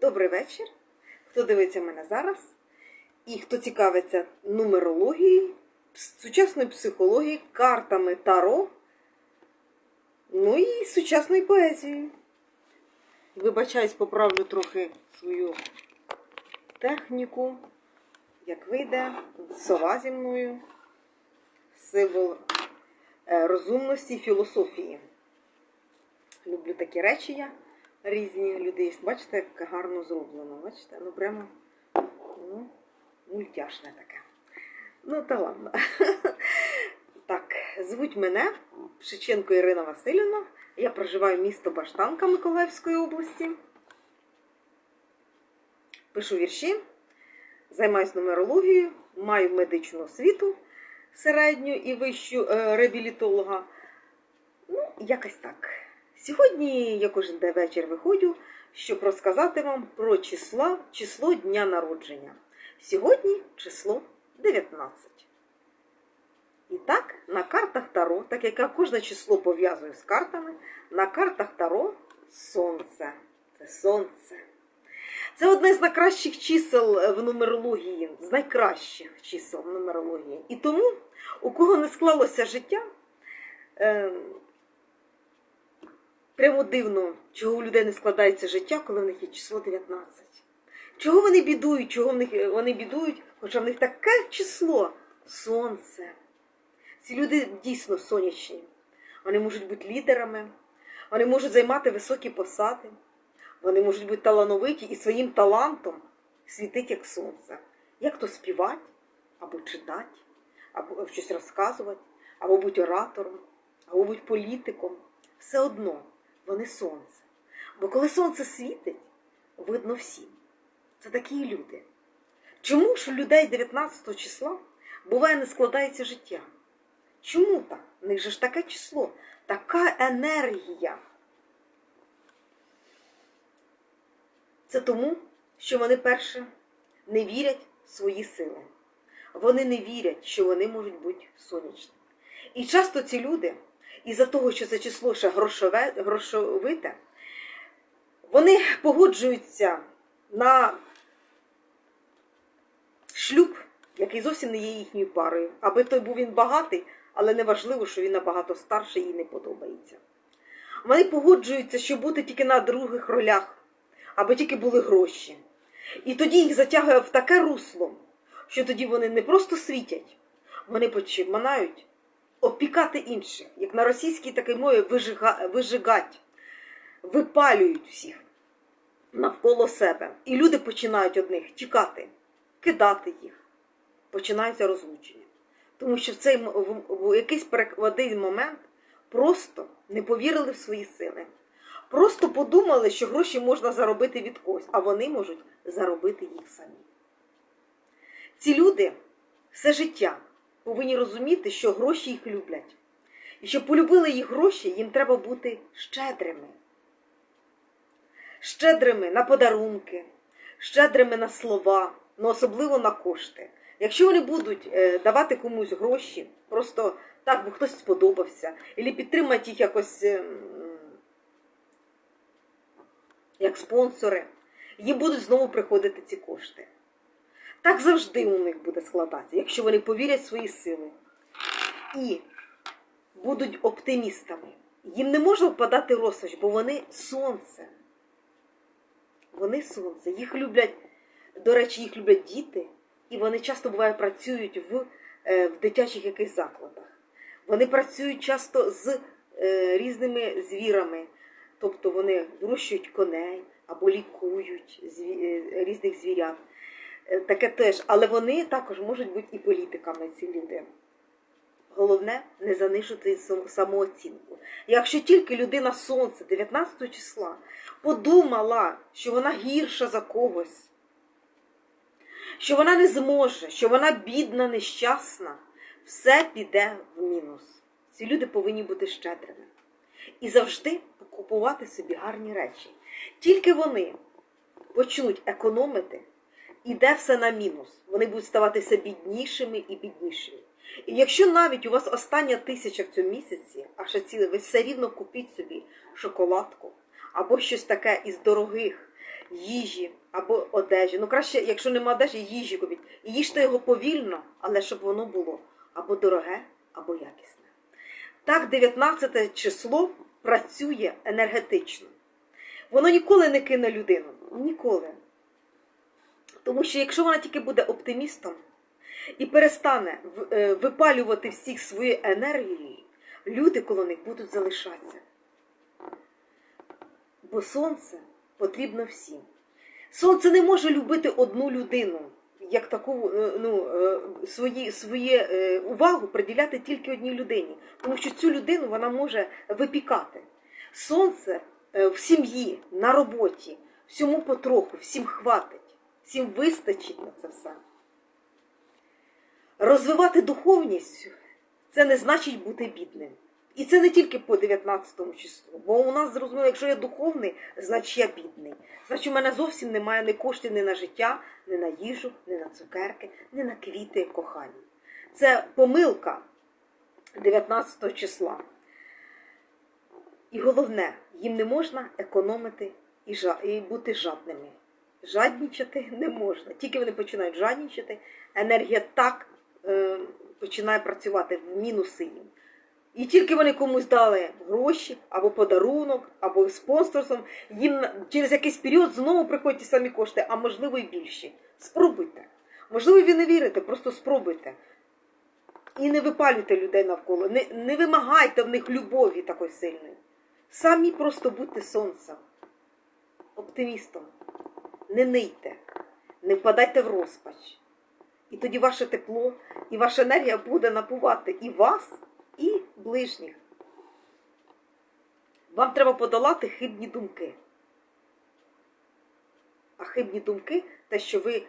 Добрий вечір. Хто дивиться мене зараз? І хто цікавиться нумерологією, сучасною психологією, картами Таро, ну і сучасною поезією. Вибачаюсь, поправлю трохи свою техніку. Як вийде, сова зі мною, символ е, розумності і філософії. Люблю такі речі я різні люди. Бачите, як гарно зроблено. Бачите? Ну прямо ну, мультяшне таке. Ну, та ладно. Так, звуть мене Шиченко Ірина Васильівна. Я проживаю місто Баштанка Миколаївської області. Пишу вірші, займаюся нумерологією, маю медичну освіту середню і вищу е, реабілітолога. Ну, якось так. Сьогодні я кожен день вечір виходжу, щоб розказати вам про числа, число дня народження. Сьогодні число 19. І так, на картах Таро, так як я кожне число пов'язую з картами, на картах Таро сонце. Це сонце. Це одне з найкращих чисел в нумерології, з найкращих чисел в нумерології. І тому, у кого не склалося життя, е, прямо дивно, чого у людей не складається життя, коли в них є число 19. Чого вони бідують, чого в них е, вони бідують, хоча в них таке число сонце. Ці люди дійсно сонячні. Вони можуть бути лідерами, вони можуть займати високі посади, вони можуть бути талановиті і своїм талантом світить як сонце. Як то співати, або читати, або щось розказувати, або бути оратором, або бути політиком. Все одно вони сонце. Бо коли сонце світить, видно всім. Це такі люди. Чому ж у людей 19 числа буває не складається життя? Чому так? В них же ж таке число, така енергія. Це тому, що вони перше не вірять в свої сили. Вони не вірять, що вони можуть бути сонячними. І часто ці люди, із-за того, що це число ще грошове, грошовите, вони погоджуються на шлюб, який зовсім не є їхньою парою. Аби той був він багатий, але не важливо, що він набагато старший їй не подобається. Вони погоджуються, що бути тільки на других ролях, аби тільки були гроші. І тоді їх затягує в таке русло, що тоді вони не просто світять, вони починають опікати інших, як на російській такій мові вижигать, випалюють всіх навколо себе. І люди починають од них тікати, кидати їх. Починаються розлучення. Тому що в цей в- якийсь один момент просто не повірили в свої сили. Просто подумали, що гроші можна заробити від когось, а вони можуть заробити їх самі. Ці люди все життя повинні розуміти, що гроші їх люблять. І щоб полюбили їх гроші, їм треба бути щедрими. Щедрими на подарунки, щедрими на слова, ну особливо на кошти. Якщо вони будуть е, давати комусь гроші, просто так, бо хтось сподобався, або підтримати їх якось е, як спонсори, їм будуть знову приходити ці кошти. Так завжди у них буде складатися, якщо вони повірять в свої сили і будуть оптимістами. Їм не можна впадати в бо вони сонце. Вони сонце. Їх люблять, до речі, їх люблять діти, і вони часто буває працюють в, е, в дитячих якихось закладах. Вони працюють часто з е, різними звірами, тобто вони вирощують коней або лікують зві- е, різних звірят. Е, Таке теж, але вони також можуть бути і політиками, ці люди. Головне не занижити самооцінку. Якщо тільки людина сонце 19 числа подумала, що вона гірша за когось, що вона не зможе, що вона бідна, нещасна, все піде в мінус. Ці люди повинні бути щедрими і завжди купувати собі гарні речі. Тільки вони почнуть економити, іде все на мінус. Вони будуть ставати все біднішими і біднішими. І якщо навіть у вас остання тисяча в цьому місяці, а ще ціле, ви все рівно купіть собі шоколадку або щось таке із дорогих, їжі або одежі. Ну, краще, якщо нема одежі, їжі купіть. І їжте його повільно, але щоб воно було або дороге, або якісне. Так, 19 число працює енергетично. Воно ніколи не кине людину. Ніколи. Тому що якщо вона тільки буде оптимістом і перестане е, випалювати всіх своєю енергією, люди коло них будуть залишатися. Бо сонце потрібно всім. Сонце не може любити одну людину, як таку е, ну, е, свої, е, увагу приділяти тільки одній людині. Тому що цю людину вона може випікати. Сонце в сім'ї, на роботі, всьому потроху, всім хватить, всім вистачить на це все. Розвивати духовність це не значить бути бідним. І це не тільки по 19 числу. Бо у нас зрозуміло, якщо я духовний, значить я бідний. Значить, у мене зовсім немає ні коштів ні на життя, ні на їжу, ні на цукерки, ні на квіти кохання. Це помилка 19 числа. І головне, їм не можна економити і, бути жадними. Жаднічати не можна. Тільки вони починають жаднічати, енергія так е, починає працювати в мінуси їм. І тільки вони комусь дали гроші або подарунок, або спонсорством, їм через якийсь період знову приходять ті самі кошти, а можливо і більші. Спробуйте. Можливо, ви не вірите, просто спробуйте. І не випалюйте людей навколо, не, не вимагайте в них любові такої сильної. Самі просто будьте сонцем, оптимістом. Не нийте, не впадайте в розпач. І тоді ваше тепло і ваша енергія буде напувати і вас, і ближніх. Вам треба подолати хибні думки. А хибні думки те, що ви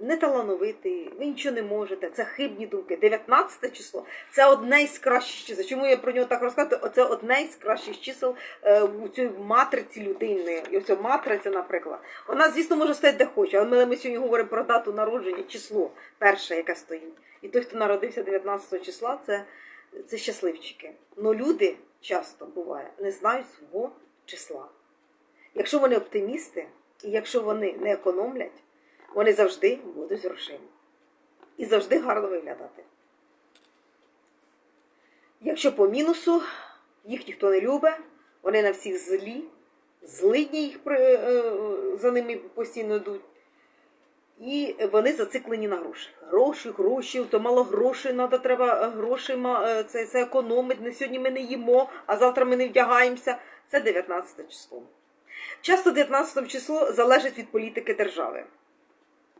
не талановитий, ви нічого не можете. Це хибні думки. 19 число це одне із кращих чисел. Чому я про нього так розказую? Це одне із кращих чисел е, у цій матриці людини. І оця матриця, наприклад. Вона, звісно, може стати де хоче, але ми сьогодні говоримо про дату народження, число перше, яке стоїть. І той, хто народився 19 числа, це, це щасливчики. Но люди часто буває не знають свого числа. Якщо вони оптимісти, і якщо вони не економлять, вони завжди будуть грошима. І завжди гарно виглядати. Якщо по мінусу, їх ніхто не любить, вони на всіх злі, злидні їх при- е, за ними постійно йдуть. І вони зациклені на гроші. Гроші, гроші, то мало грошей треба, треба грошей, е, це, це економить. Не сьогодні ми не їмо, а завтра ми не вдягаємося. Це 19 число. Часто 19 число залежить від політики держави.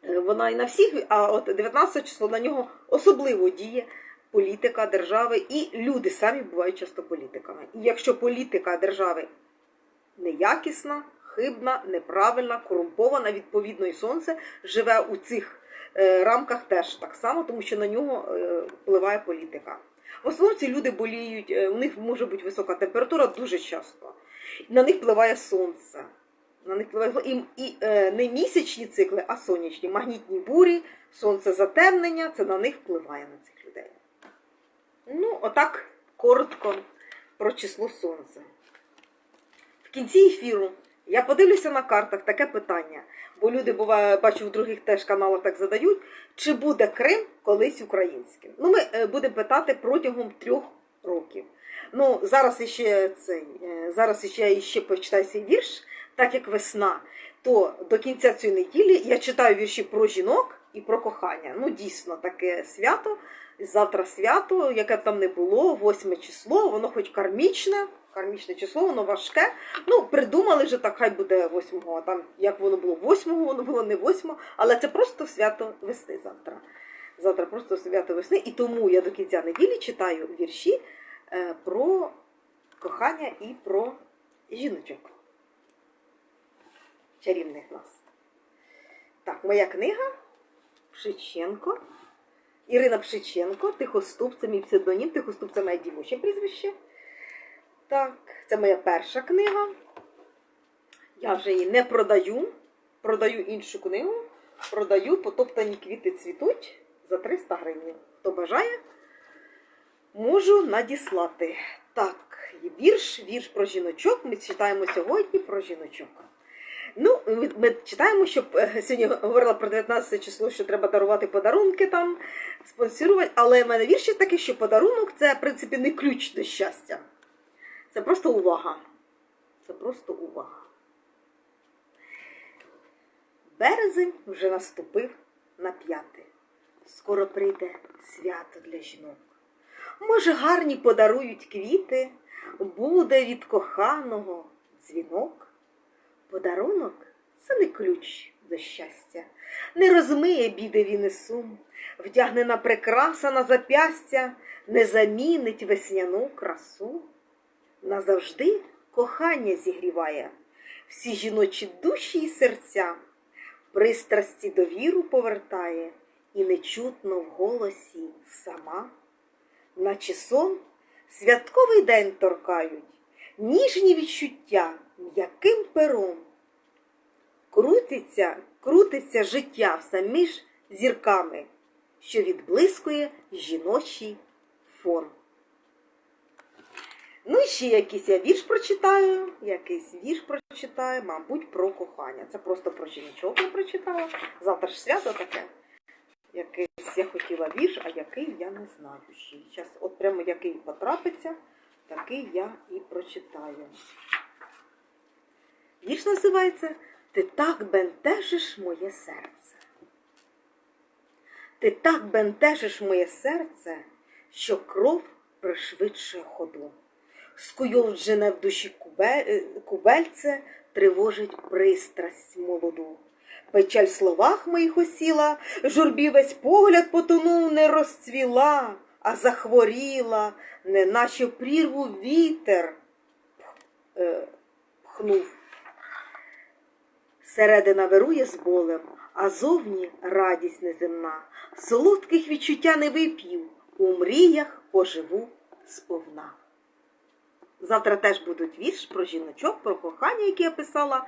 Е, Вона і на всіх, а от 19 число на нього особливо діє політика держави, і люди самі бувають часто політиками. І якщо політика держави неякісна, хибна, неправильна, корумпована, відповідно, і сонце живе у цих е, рамках теж так само, тому що на нього е, впливає політика. В основному ці люди боліють, у них може бути висока температура дуже часто. На них впливає сонце. На них впливає і, і е, не місячні цикли, а сонячні, магнітні бурі, сонце затемнення, це на них впливає на цих людей. Ну, отак коротко про число сонця. В кінці ефіру я подивлюся на картах таке питання, бо люди, буває, бачу, в других теж каналах так задають, чи буде Крим колись українським? Ну, ми е, будемо питати протягом трьох років. Ну, зараз іще цей, е, зараз іще іще почитаю цей вірш, так як весна, то до кінця цієї неділі я читаю вірші про жінок і про кохання. Ну, дійсно, таке свято. Завтра свято, яке б там не було, 8 число, воно хоч кармічне, кармічне число, воно важке. Ну, придумали вже так, хай буде 8, а там як воно було 8, воно було не 8, але це просто свято весни завтра. Завтра просто свято весни, і тому я до кінця неділі читаю вірші е, про кохання і про жіночок. Чарівних нас. Так, моя книга Пшиченко. Ірина Пшиченко, Тихоступ, це мій псевдонім, Тихоступ це моє дівоче прізвище. Так, це моя перша книга. Я вже її не продаю. Продаю іншу книгу. Продаю потоптані квіти цвітуть за 300 гривень. Хто бажає, можу надіслати. Так, вірш, вірш про жіночок. Ми читаємо сьогодні про жіночок. Ну, ми, читаємо, що е, сьогодні говорила про 19 число, що треба дарувати подарунки там, спонсорувати, але в мене вірші такі, що подарунок це, в принципі, не ключ до щастя. Це просто увага. Це просто увага. Березень вже наступив на п'яте. Скоро прийде свято для жінок. Може, гарні подарують квіти, буде від коханого дзвінок. Подарунок це не ключ до щастя, не розмиє біди він і сум, вдягнена прикраса на запястя, не замінить весняну красу. Назавжди кохання зігріває всі жіночі душі і серця, пристрасті довіру повертає і нечутно в голосі сама, наче сон святковий день торкають, ніжні відчуття м'яким пером. Крутиться, крутиться життя все між зірками, що відблискує жіночий фон. Ну і ще якийсь я вірш прочитаю, якийсь вірш прочитаю, мабуть, про кохання. Це просто про жіночок я прочитала. Завтра ж свято таке. Якийсь я хотіла вірш, а який я не знаю ще. Зараз, от прямо який потрапиться, такий я і прочитаю. Вірш називається Ти так бентежиш моє серце. Ти так бентежиш моє серце, що кров пришвидшує ходу. Скуйовджене в душі е, кубельце тривожить пристрасть молоду. Печаль в словах моїх осіла, журбі весь погляд потонув, не розцвіла, а захворіла, неначе прірву вітер е, пхнув. Середина вирує з болем, а зовні радість неземна. Солодких відчуття не вип'ю, у мріях поживу сповна. Завтра теж будуть вірш про жіночок, про кохання, яке я писала.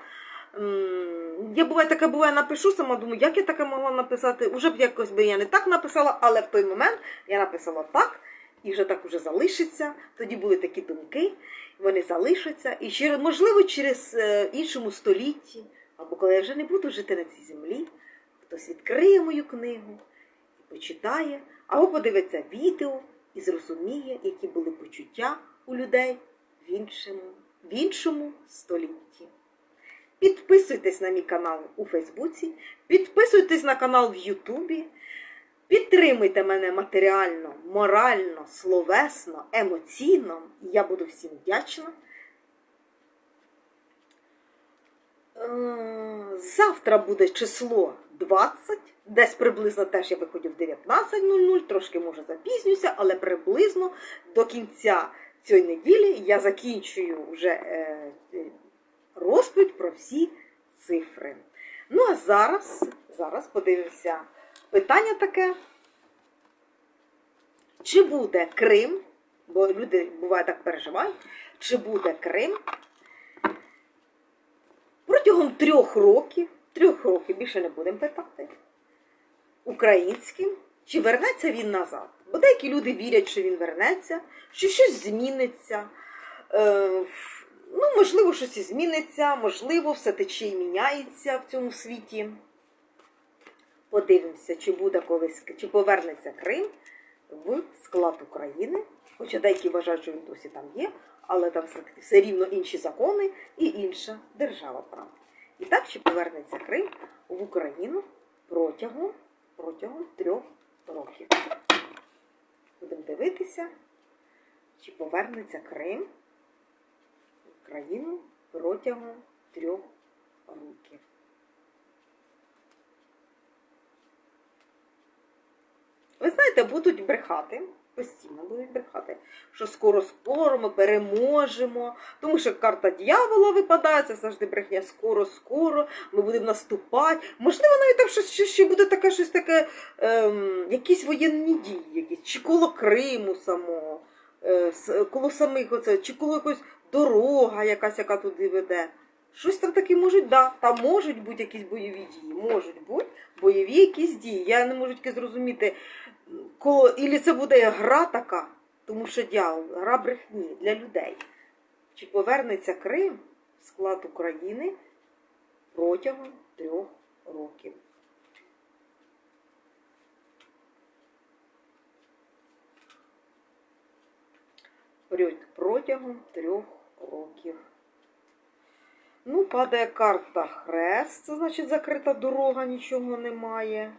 Я буває таке буває, напишу сама, думаю, як я таке могла написати. Уже б якось би я не так написала, але в той момент я написала так, і вже так уже залишиться. Тоді були такі думки, вони залишаться. І можливо, через е, іншому столітті, або коли я вже не буду жити на цій землі, хтось відкриє мою книгу і почитає, або подивиться відео і зрозуміє, які були почуття у людей в іншому, в іншому столітті. Підписуйтесь на мій канал у Фейсбуці, підписуйтесь на канал в Ютубі, підтримуйте мене матеріально, морально, словесно, емоційно. Я буду всім вдячна. Е, Завтра буде число 20, десь приблизно теж я виходжу в 19.00, трошки може запізнюся, але приблизно до кінця цієї неділі я закінчую вже е, е, розповідь про всі цифри. Ну а зараз, зараз подивимося питання таке. Чи буде Крим, бо люди буває так переживають, чи буде Крим протягом трьох років, трьох років більше не будемо питати, українським, чи вернеться він назад? Бо деякі люди вірять, що він вернеться, що щось зміниться. Е, ну, можливо, щось і зміниться, можливо, все тече і міняється в цьому світі. Подивимося, чи буде колись, чи повернеться Крим в склад України. Хоча деякі вважають, що він досі там є, але там все, рівно інші закони і інша держава права. І так, чи повернеться Крим в Україну протягом, протягом трьох років. Будемо дивитися, чи повернеться Крим в Україну протягом трьох років. Ви знаєте, будуть брехати, постійно будуть брехати, що скоро-скоро ми переможемо, тому що карта дьявола випадає, це завжди брехня. Скоро-скоро ми будемо наступати. Можливо, навіть там щось ще буде таке щось таке, ем, якісь воєнні дії, якісь, чи коло Криму самого, е, коло самих оце, чи коло якось дорога якась, яка туди веде. Щось там таке можуть, да, там можуть бути якісь бойові дії, можуть бути бойові якісь дії. Я не можу тільки зрозуміти, коло, ілі це буде гра така, тому що дьявол, гра брехні для людей. Чи повернеться Крим в склад України протягом трьох років. Протягом трьох років. Ну, падає карта хрест, це значить закрита дорога, нічого немає.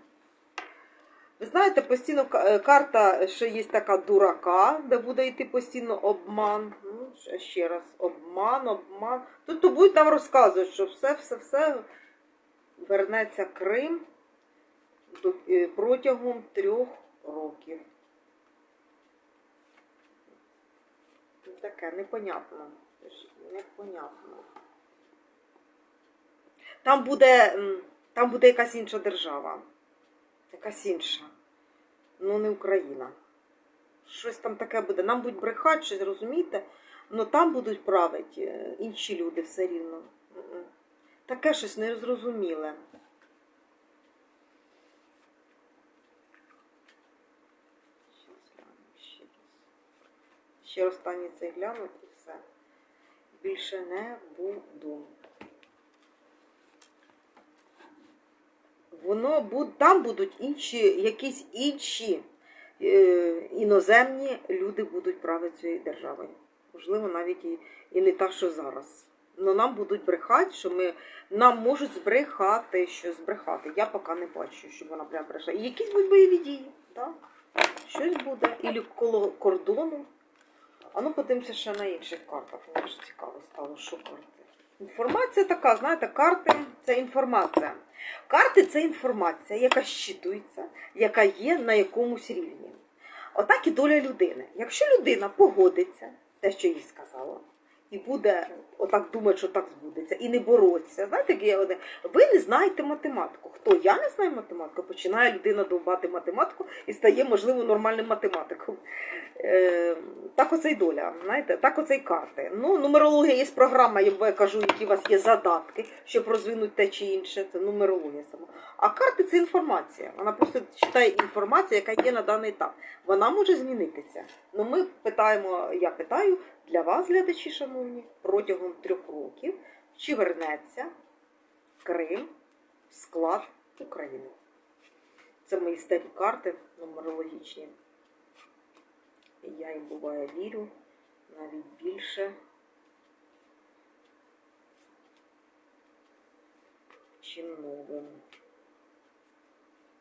Ви знаєте, постійно е, карта ще є така дурака, де буде йти постійно обман. Ну, ще- раз, обман, обман. Тут то будуть нам розказувати, що все, все, все вернеться Крим е, протягом трьох років. Таке непонятно. Непонятно. Там буде, там буде якась інша держава. Якась інша. Ну, не Україна. Щось там таке буде. Нам будуть брехати, щось розумієте? Ну там будуть правити е, інші люди все рівно. Таке щось незрозуміле. Ще. Останній цей гляну і все. Більше не буду. Воно там будуть інші, якісь інші е, іноземні люди будуть правити цією державою. Можливо, навіть і, і не так, що зараз. Но нам будуть брехати, що ми нам можуть збрехати, що збрехати. Я поки не бачу, щоб вона прям брехала. І якісь будуть бойові дії, так? Щось буде. Ілі коло кордону. А ну подивимося ще на інших картах. Мені ж цікаво стало, що карти. Інформація така, знаєте, карти це інформація. Карти це інформація, яка щитується, яка є на якомусь рівні. Отак і доля людини. Якщо людина погодиться, те, що їй сказала, і буде отак думати, що так збудеться, і не бороться. Знаєте, як є одне, ви не знаєте математику. Хто я не знаю математику, починає людина довбати математику і стає, можливо, нормальним математиком. Е, так оце й доля, знаєте, так оце й карти. Ну, нумерологія є програма, я кажу, які у вас є задатки, щоб розвинути те чи інше. Це нумерологія сама. А карти це інформація. Вона просто читає інформацію, яка є на даний етап. Вона може змінитися. Ну, ми питаємо, я питаю для вас, глядачі, шановні, протягом трьох років, чи вернеться Крим в склад України. Це мої старі карти нумерологічні. І я їм буває вірю навіть більше, чим новим.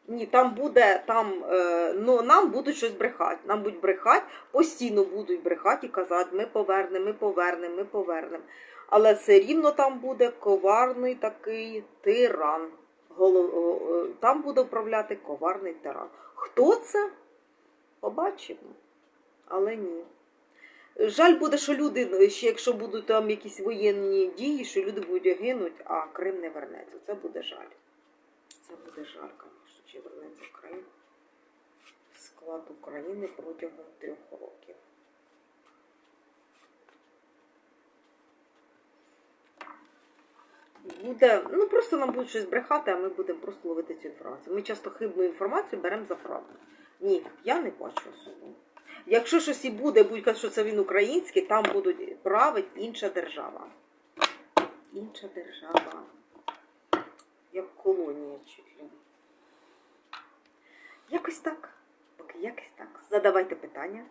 Ні, там буде, там, е, ну, нам будуть щось брехати. Нам будуть брехати, постійно будуть брехати і казати, ми повернемо, ми повернемо, ми повернемо. Але все рівно там буде коварний такий тиран. Там буде управляти коварний тиран. Хто це? Побачимо. Але ні. Жаль буде, що люди, ще якщо будуть там якісь воєнні дії, що люди будуть гинуть, а Крим не вернеться. Це буде жаль. Це буде жаль, чи вернеться Крим в склад України протягом трьох років. Буде, ну просто нам будуть щось брехати, а ми будемо просто ловити цю інформацію. Ми часто хибну інформацію беремо за правду. Ні, я не бачу особо. Якщо щось і буде, будуть казати, що це він український, там будуть править інша держава. Інша держава. Як колонія ли. Якось так. Поки якось так. Задавайте питання,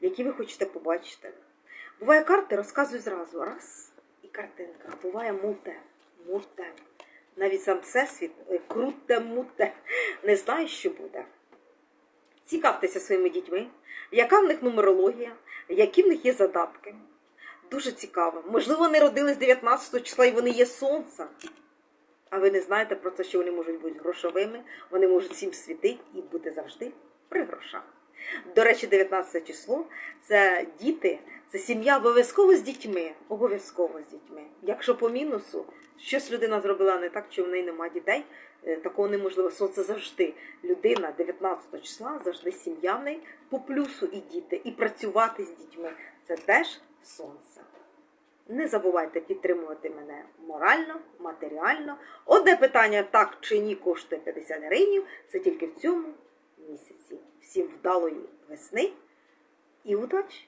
які ви хочете побачити. Буває карти, розказую зразу. Раз і картинка. Буває муте. Муте. Навіть сам всесвіт е, круте муте. Не знає, що буде. Цікавтеся своїми дітьми, яка в них нумерологія, які в них є задатки. Дуже цікаво. Можливо, вони родились 19 числа і вони є сонце. А ви не знаєте про те, що вони можуть бути грошовими, вони можуть всім світити і бути завжди при грошах. До речі, 19 число це діти, це сім'я обов'язково з дітьми. Обов'язково з дітьми. Якщо по мінусу, щось людина зробила не так, чи в неї нема дітей, е, такого неможливо. Сонце завжди людина 19 числа, завжди сім'я в неї по плюсу і діти. І працювати з дітьми це теж сонце. Не забувайте підтримувати мене морально, матеріально. Одне питання так чи ні коштує 50 гривень. Це тільки в цьому місяці. Всім вдалої весни і удачі!